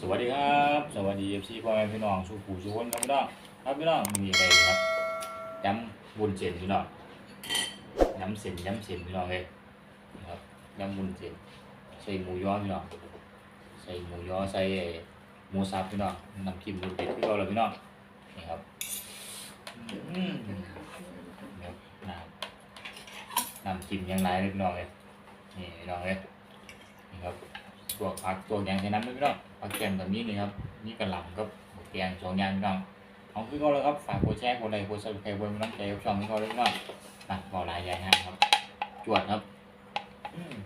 สวัสดีครับ สวัสดีเอฟซีพ่อแม่พี่น้องสุขูสุขนครับพี่น้องครับพี่น้องมีอะไรครับย้ำบุญเส้นพี่น้องย้ำเส้นย้ำเส้นพี่น้องเลยนะครับย้ำบุญเส้นใส่หมูย้อพี่น้องใส่หมูย้อใส่หมูสับพี่น้องน้ำจิ้มรสเด็ดพี่น้องเลยพี่น้องนี่ครับอืมครับน้ำน้ำจิ้มยังไรพี่น้องเลยนี่พี่น้องเลยนี่ครับ พวกผักพวกอย่างแค่นั้นไม่ต้องผักแกงแบบนี้นี่ครับนี่กระหล่ำกับหมูแกงสองอย่างพี่น้องเอาขึ้นก็เลยครับฝากกดแชร์กดไลค์กดซับสไครต์กดกำลังใจช่องนี้ก็เลยพี่น้องนะบอกหลายอย่างครับ จวดครับอืม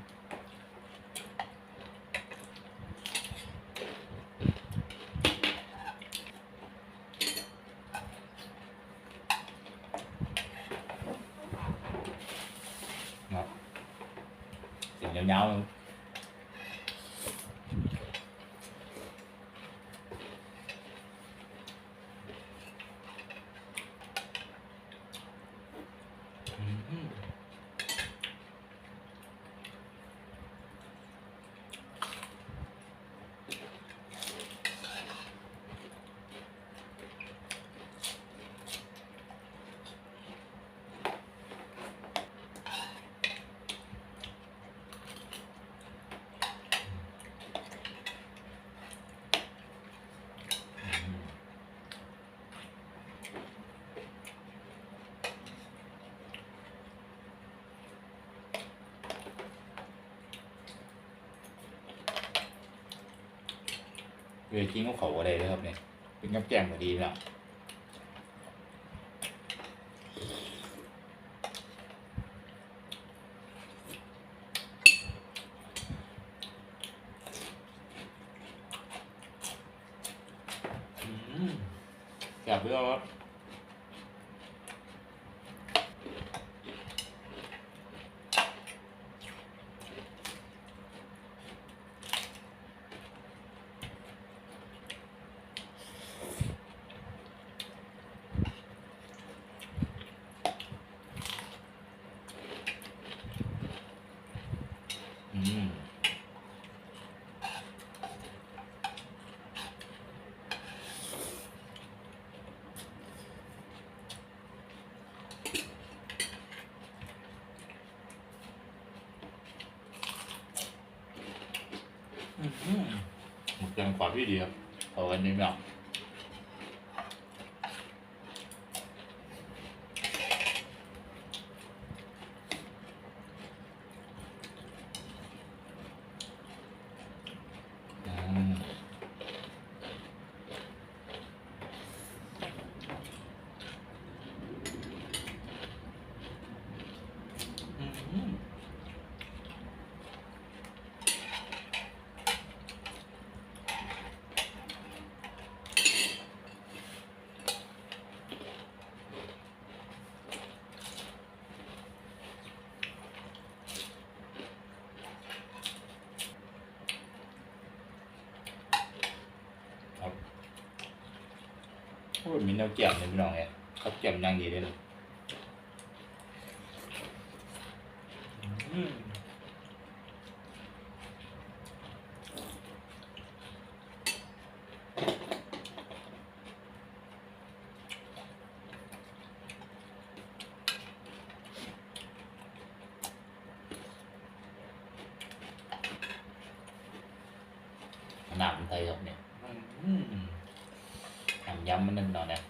ครับเสียงยาวๆ อื เวทีเขาเขาอะไรเลยครับเนี่ยเป็นกับแกล้มพอดีแล้วอืมแซ่บด้วยครับอืมอื หมดยังกว่าพี่ดีครับเอาอันนี้ไม่เอา มีแนวแจ่มเลยพี่น้องเนี่ยเขาแจ่มอยังดีเลยเลยอืมขนาดมันไทยครับเนี่ยอืม ย้ำมันหนึ่งหน่อยนะ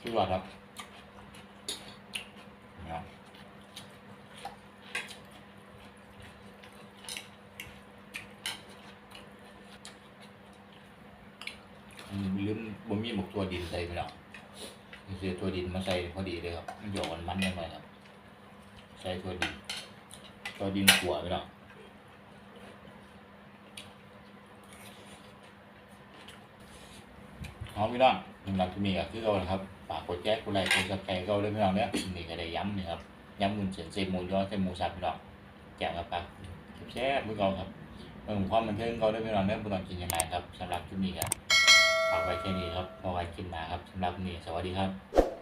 ชื่ว่าครับ ลืมบ่มีหมกตัวดินใส่ไปหรอวซื้อตัวดินมาใส่พอดีเลยครับหย่อนมันยังไงครับ ใส่ตัวดิน ตัวดินขวดไปแล้วหอมพี่น้องสำหรับที่มีก็คือเราครับฝากกดแชร์กดไลค์กดซับสไครต์เราด้วยพี่น้องเนี่ยนี่ก็ได้ย้ำนะครับย้ำมุนเสีนเซมูย้อนเซมูสับพี่น้องแจกกับปากแชร์เพื่อเราครับเรื่องความบันเทิงเราด้วยพี่น้องเนี่ยบุญตอนกินยังไงครับสำหรับที่มีก็ ฝากไว้แค่นี้ครับพาไว้คลินมาครับสำหรับนี้สวัสดีครับ